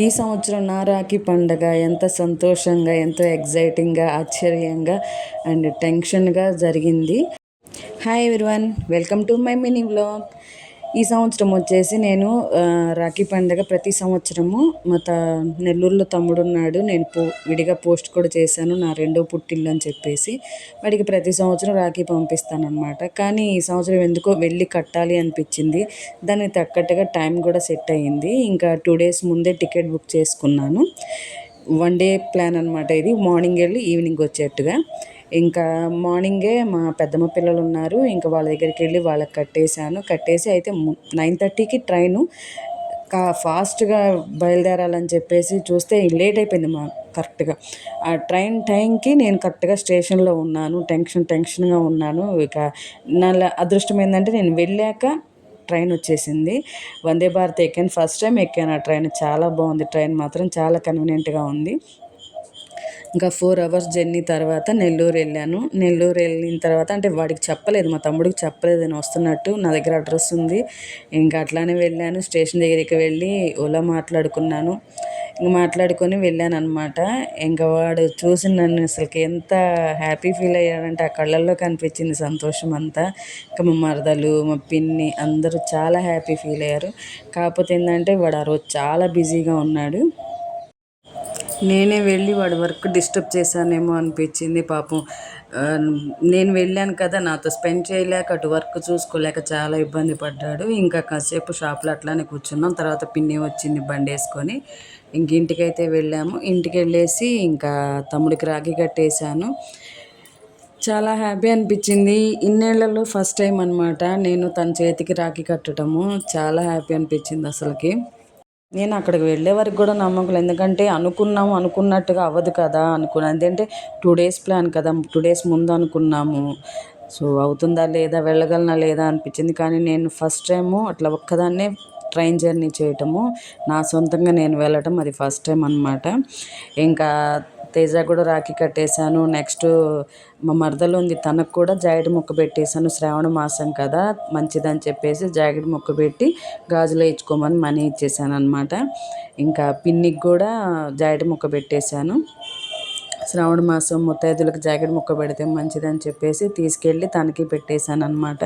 ఈ సంవత్సరం నా రాఖీ పండగ ఎంత సంతోషంగా ఎంతో ఎగ్జైటింగ్గా ఆశ్చర్యంగా అండ్ టెన్షన్గా జరిగింది. Hi everyone welcome to my mini vlog ఈ సంవత్సరం వచ్చేసి నేను రాఖీ పండుగ ప్రతి సంవత్సరము మా త నెల్లూరులో తమ్ముడు ఉన్నాడు. నేను పో విడిగా పోస్ట్ కూడా చేశాను. నా రెండో పుట్టిల్లు అని చెప్పేసి వాడికి ప్రతి సంవత్సరం రాఖీ పంపిస్తానమాట కానీ ఈ సంవత్సరం ఎందుకో వెళ్ళి కట్టాలి అనిపించింది. దానికి తగ్గట్టుగా టైం కూడా సెట్ అయ్యింది. ఇంకా టూ డేస్ ముందే టికెట్ బుక్ చేసుకున్నాను. వన్ డే ప్లాన్ అనమాట ఇది. మార్నింగ్ వెళ్ళి ఈవినింగ్ వచ్చేట్టుగా. ఇంకా మార్నింగే మా పెద్దమ్మ పిల్లలు ఉన్నారు. ఇంకా వాళ్ళ దగ్గరికి వెళ్ళి వాళ్ళకి కట్టేశాను. కట్టేసి అయితే నైన్ థర్టీకి ట్రైను. కా ఫాస్ట్గా బయలుదేరాలని చెప్పేసి చూస్తే లేట్ అయిపోయింది మా కరెక్ట్గా. ఆ ట్రైన్ టైంకి నేను కరెక్ట్గా స్టేషన్లో ఉన్నాను. టెన్షన్ టెన్షన్గా ఉన్నాను. ఇక నా అదృష్టం ఏంటంటే నేను వెళ్ళాక ట్రైన్ వచ్చేసింది. వందే భారత్ ఎక్కాను. ఫస్ట్ టైం ఎక్కాను ఆ ట్రైన్. చాలా బాగుంది. ట్రైన్ మాత్రం చాలా కన్వీనియంట్గా ఉంది. ఇంకా ఫోర్ అవర్స్ జర్నీ తర్వాత నెల్లూరు వెళ్ళాను. నెల్లూరు వెళ్ళిన తర్వాత అంటే వాడికి చెప్పలేదు మా తమ్ముడికి చెప్పలేదు నేను వస్తున్నట్టు నా దగ్గర అడ్రస్ ఉంది. ఇంకా అట్లానే వెళ్ళాను స్టేషన్ దగ్గరికి వెళ్ళి ఓలా మాట్లాడుకున్నాను. ఇంక మాట్లాడుకొని వెళ్ళాను అనమాట ఇంకా వాడు చూసి నన్ను అసలుకి ఎంత హ్యాపీ ఫీల్ అయ్యాడంటే ఆ కళ్ళల్లో కనిపించింది సంతోషం అంతా. ఇంకా మా మరదలు మా పిన్ని అందరూ చాలా హ్యాపీ ఫీల్ అయ్యారు. కాకపోతే ఏంటంటే వాడు ఆ రోజు చాలా బిజీగా ఉన్నాడు. నేనే వెళ్ళి వాడి వర్క్ డిస్టర్బ్ చేశానేమో అనిపించింది పాపం. నేను వెళ్ళాను కదా నాతో స్పెండ్ చేయలేక అటు వర్క్ చూసుకోలేక చాలా ఇబ్బంది పడ్డాడు. ఇంకా కాసేపు షాప్లో అట్లానే కూర్చున్నాం. తర్వాత పిన్ని వచ్చింది బండి వేసుకొని. ఇంక ఇంటికైతే వెళ్ళాము. ఇంటికి వెళ్ళేసి ఇంకా తమ్ముడికి రాఖీ కట్టేశాను. చాలా హ్యాపీ అనిపించింది. ఇన్నేళ్ళలో ఫస్ట్ టైం అనమాట నేను తన చేతికి రాఖీ కట్టడము. చాలా హ్యాపీ అనిపించింది అసలుకి. నేను అక్కడికి వెళ్ళే వరకు కూడా నమ్మకం ఎందుకంటే అనుకున్నాము అనుకున్నట్టుగా అవ్వదు కదా అనుకున్నాను. ఎందుకంటే టూ డేస్ ప్లాన్ కదా టూ డేస్ ముందు అనుకున్నాము. సో అవుతుందా లేదా వెళ్ళగలనా లేదా అనిపించింది. కానీ నేను ఫస్ట్ టైము అట్లా ఒక్కదాన్నే ట్రైన్ జర్నీ చేయటము నా సొంతంగా నేను వెళ్ళటం అది ఫస్ట్ టైం అనమాట ఇంకా తేజ కూడా రాఖీ కట్టేశాను. నెక్స్ట్ మా మరదలు ఉంది తనకు కూడా జాకెట్ ముక్క పెట్టేశాను. శ్రావణ మాసం కదా మంచిదని చెప్పేసి జాకెట్ ముక్క పెట్టి గాజులు ఇచ్చుకోమని మనీ ఇచ్చేసాను అనమాట ఇంకా పిన్నికి కూడా జాకెట్ ముక్క పెట్టేశాను. శ్రావణ మాసం ముత్తైదులకు జాకెట్ ముక్క పెడితే మంచిదని చెప్పేసి తీసుకెళ్ళి తనకి పెట్టేశాను అనమాట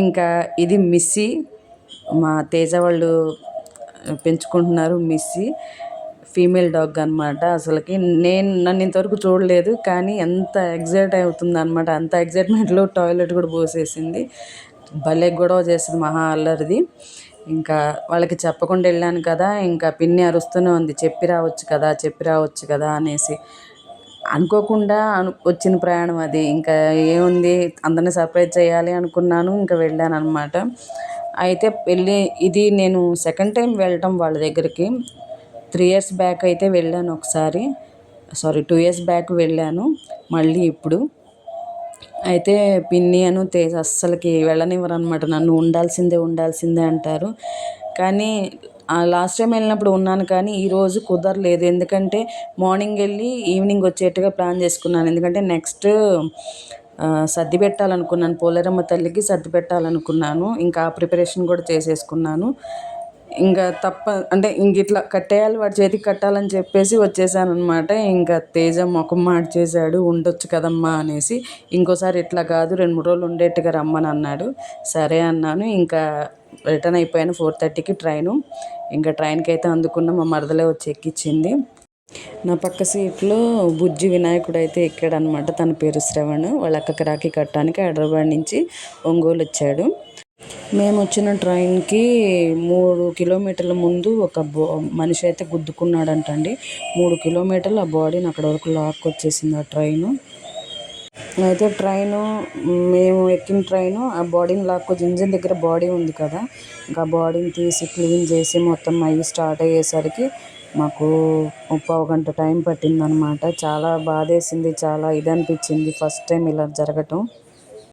ఇంకా ఇది మిస్సి మా తేజ వాళ్ళు పెంచుకుంటున్నారు మిస్సి. ఫీమేల్ డాగ్ అనమాట అసలుకి నేను నన్ను ఇంతవరకు చూడలేదు కానీ ఎంత ఎగ్జైట్ అవుతుంది అనమాట అంత ఎగ్జైట్మెంట్లో టాయిలెట్ కూడా పోసేసింది. భలే గొడవ చేస్తుంది మహా అల్లరిది. ఇంకా వాళ్ళకి చెప్పకుండా వెళ్ళాను కదా ఇంకా పిన్ని అరుస్తూనే ఉంది చెప్పి రావచ్చు కదా చెప్పి రావచ్చు కదా అనేసి. అనుకోకుండా అను వచ్చిన ప్రయాణం అది. ఇంకా ఏముంది అందరిని సర్ప్రైజ్ చేయాలి అనుకున్నాను ఇంకా వెళ్ళాను అనమాట అయితే వెళ్ళి ఇది నేను సెకండ్ టైం వెళ్ళటం వాళ్ళ దగ్గరికి. త్రీ ఇయర్స్ బ్యాక్ అయితే వెళ్ళాను ఒకసారి. సారీ టూ ఇయర్స్ బ్యాక్ వెళ్ళాను. మళ్ళీ ఇప్పుడు. అయితే పిన్ని అను తేజ అస్సలకి వెళ్ళనివ్వరు అనమాట నన్ను ఉండాల్సిందే ఉండాల్సిందే అంటారు. కానీ లాస్ట్ టైం వెళ్ళినప్పుడు ఉన్నాను కానీ ఈరోజు కుదరలేదు. ఎందుకంటే మార్నింగ్ వెళ్ళి ఈవినింగ్ వచ్చేట్టుగా ప్లాన్ చేసుకున్నాను. ఎందుకంటే నెక్స్ట్ సర్ది పెట్టాలనుకున్నాను. పోలేరమ్మ తల్లికి సర్ది పెట్టాలనుకున్నాను. ఇంకా ప్రిపరేషన్ కూడా చేసేసుకున్నాను. ఇంకా తప్ప అంటే ఇంక ఇట్లా కట్టేయాలి వాడి చేతికి కట్టాలని చెప్పేసి వచ్చేసాను అనమాట ఇంకా తేజ ముఖం మార్చేశాడు ఉండొచ్చు కదమ్మా అనేసి. ఇంకోసారి ఇట్లా కాదు రెండు మూడు రోజులు ఉండేట్టుగా రమ్మని అన్నాడు. సరే అన్నాను ఇంకా రిటర్న్ అయిపోయాను ఫోర్ థర్టీకి ట్రైను. ఇంకా ట్రైన్కి అయితే అందుకున్న మా మరదలే వచ్చి ఎక్కించింది నా పక్క సీట్లో బుజ్జి వినాయకుడు అయితే ఎక్కాడనమాట తన పేరు శ్రవణ్ వాళ్ళ అక్కకి రాఖీ కట్టడానికి హైదరాబాద్ నుంచి ఒంగోలు వచ్చాడు. మేము వచ్చిన ట్రైన్కి మూడు కిలోమీటర్ల ముందు ఒక బో మనిషి అయితే గుద్దుకున్నాడంట అండి. మూడు కిలోమీటర్లు ఆ బాడీని అక్కడ వరకు లాక్ వచ్చేసింది ఆ ట్రైను. అయితే ట్రైను మేము ఎక్కిన ట్రైను ఆ బాడీని లాక్కొచ్చి ఇంజిన్ దగ్గర బాడీ ఉంది కదా ఇంకా బాడీని తీసి క్లీన్ చేసి మొత్తం అవి స్టార్ట్ అయ్యేసరికి మాకు పావు గంట టైం పట్టిందనమాట. చాలా బాధేసింది చాలా ఇది అనిపించింది ఫస్ట్ టైం ఇలా జరగటం.